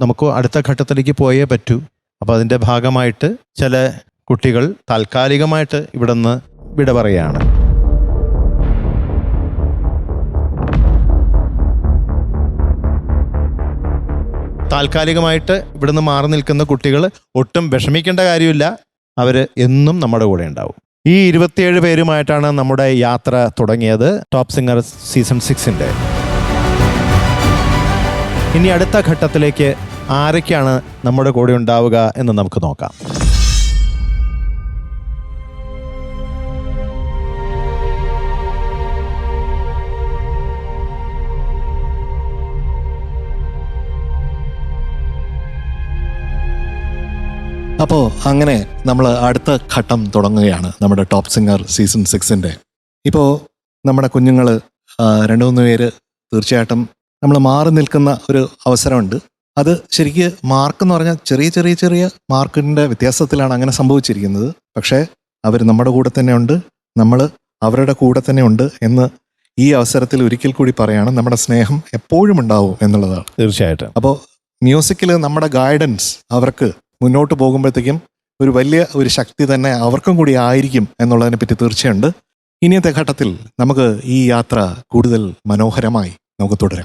നമുക്ക് അടുത്ത ഘട്ടത്തിലേക്ക് പോയേ പറ്റൂ. അപ്പോൾ അതിന്റെ ഭാഗമായിട്ട് ചില കുട്ടികൾ താൽക്കാലികമായിട്ട് ഇവിടെ നിന്ന് വിട പറയുകയാണ് താൽക്കാലികമായിട്ട് ഇവിടുന്ന് മാറി നിൽക്കുന്ന കുട്ടികൾ ഒട്ടും വിഷമിക്കേണ്ട കാര്യമില്ല. അവർ എന്നും നമ്മുടെ കൂടെ ഉണ്ടാവും. ഈ ഇരുപത്തിയേഴ് പേരുമായിട്ടാണ് നമ്മുടെ യാത്ര തുടങ്ങിയത്. ടോപ്പ് സിംഗർ സീസൺ സിക്സിന്റെ ഇനി അടുത്ത ഘട്ടത്തിലേക്ക് ആരൊക്കെയാണ് നമ്മുടെ കൂടെ ഉണ്ടാവുക എന്ന് നമുക്ക് നോക്കാം. അപ്പോൾ അങ്ങനെ നമ്മൾ അടുത്ത ഘട്ടം തുടങ്ങുകയാണ് നമ്മുടെ ടോപ്പ് സിംഗർ സീസൺ സിക്സിന്റെ ഇപ്പോ നമ്മുടെ കുഞ്ഞുങ്ങൾ രണ്ടു മൂന്ന് പേര് തീർച്ചയായിട്ടും നമ്മൾ മാറി നിൽക്കുന്ന ഒരു അവസരമുണ്ട്. അത് ശരിക്ക് മാർക്ക് എന്ന് പറഞ്ഞാൽ ചെറിയ ചെറിയ ചെറിയ മാർക്കിന്റെ വ്യത്യാസത്തിലാണ് അങ്ങനെ സംഭവിച്ചിരിക്കുന്നത്. പക്ഷേ അവർ നമ്മുടെ കൂടെ തന്നെ ഉണ്ട്. നമ്മൾ അവരുടെ കൂടെ തന്നെ ഉണ്ട് എന്ന് ഈ അവസരത്തിൽ ഒരിക്കൽ കൂടി പറയാണ് നമ്മുടെ സ്നേഹം എപ്പോഴും ഉണ്ടാവും എന്നുള്ളതാണ്. തീർച്ചയായിട്ടും. അപ്പോൾ മ്യൂസിക്കിൽ നമ്മുടെ ഗൈഡൻസ് അവർക്ക് മുന്നോട്ട് പോകുമ്പോഴത്തേക്കും ഒരു വലിയ ഒരു ശക്തി തന്നെ അവർക്കും കൂടി ആയിരിക്കും എന്നുള്ളതിനെ പറ്റി തീർച്ചയുണ്ട്. ഇനിയത്തെ ഘട്ടത്തിൽ നമുക്ക് ഈ യാത്ര കൂടുതൽ മനോഹരമായി നമുക്ക് തുടരാം.